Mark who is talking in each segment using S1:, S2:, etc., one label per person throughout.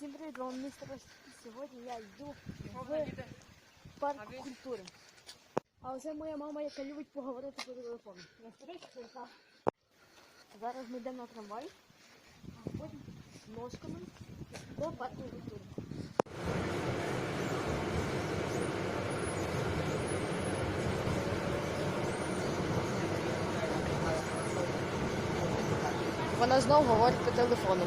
S1: Всім привіт, вам містер Ростик. Сьогодні я йду в парк культури. А оце моя мама, яка любить поговорити по телефону. Настояща Зараз ми йдемо на трамвай, а потім ножками до парку культури. Вона знову говорить по телефону.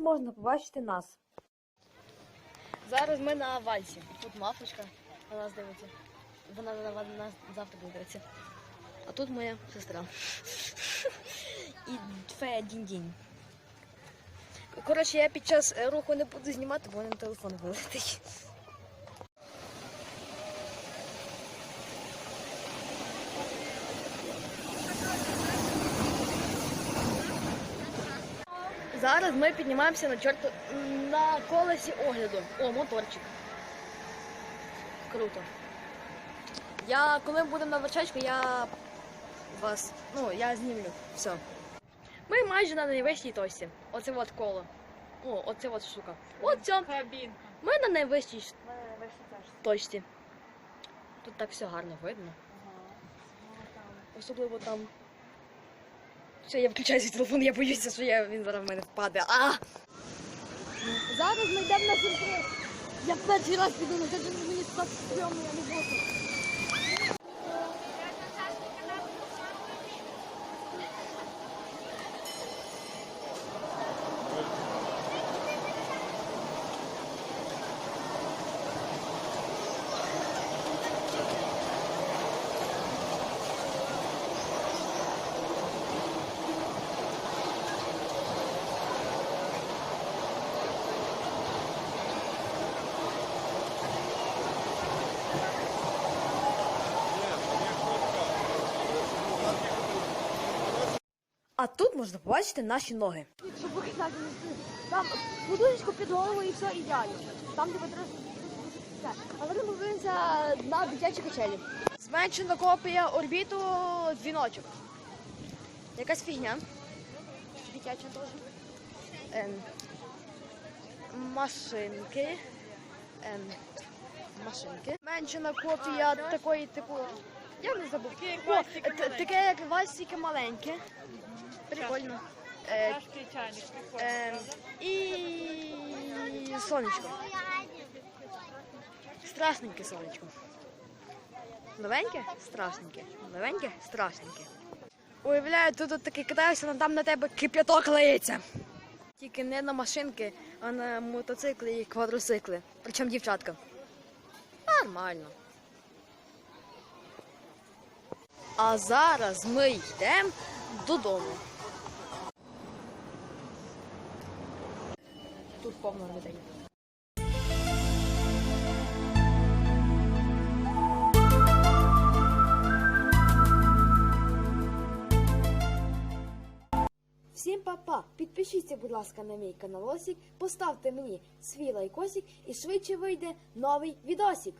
S1: можна побачити нас. Зараз ми на вальсі. Тут мафочка на нас дивиться. Вона на на нас завтра дивиться. А тут моя сестра. І фея дінь-дінь. Коротше, я під час руху не буду знімати, бо на телефон вилетить. Зараз ми піднімаємося на чорту на колесі огляду. О, моторчик. Круто. Я коли ми будемо на верчачку, я вас. Ну, я знімлю. Все. Ми майже на найвищій точці. Оце от коло. О, оце от штука. От цьому. Ми на найвищій точці. Тут так все гарно видно. Особливо там. Все, я включаю свій телефон, я боюся, що я, він зараз в мене впаде. А! Зараз ми йдемо на сюрприз. Я перший раз піду на це, мені так стрьомно, я не можу. А тут можна побачити наші ноги. Щоб показати, там подушечку під голову і все ідеально. Там, де все. Але ми подивимося на дитячі качелі. Зменшена копія орбіту дзвіночок. Якась фігня. Дитяча теж. Ем, машинки. Ем, машинки. Зменшена копія такої типу. Я не забув. О, таке як вальсики маленьке. Прикольно. Е,
S2: Чашки і чайник. Прикольно.
S1: Ем, і сонечко. Страшненьке сонечко. Новеньке? Страшненьке. Новеньке? Страшненьке. Уявляю, тут от таки катаюся, але там на тебе кип'яток лиється. Тільки не на машинки, а на мотоцикли і квадроцикли. Причому дівчатка. Нормально. А зараз ми йдемо додому. Повно людей. Всім па-па! Підпишіться, будь ласка, на мій каналосик, поставте мені свій лайкосик і швидше вийде новий відосик.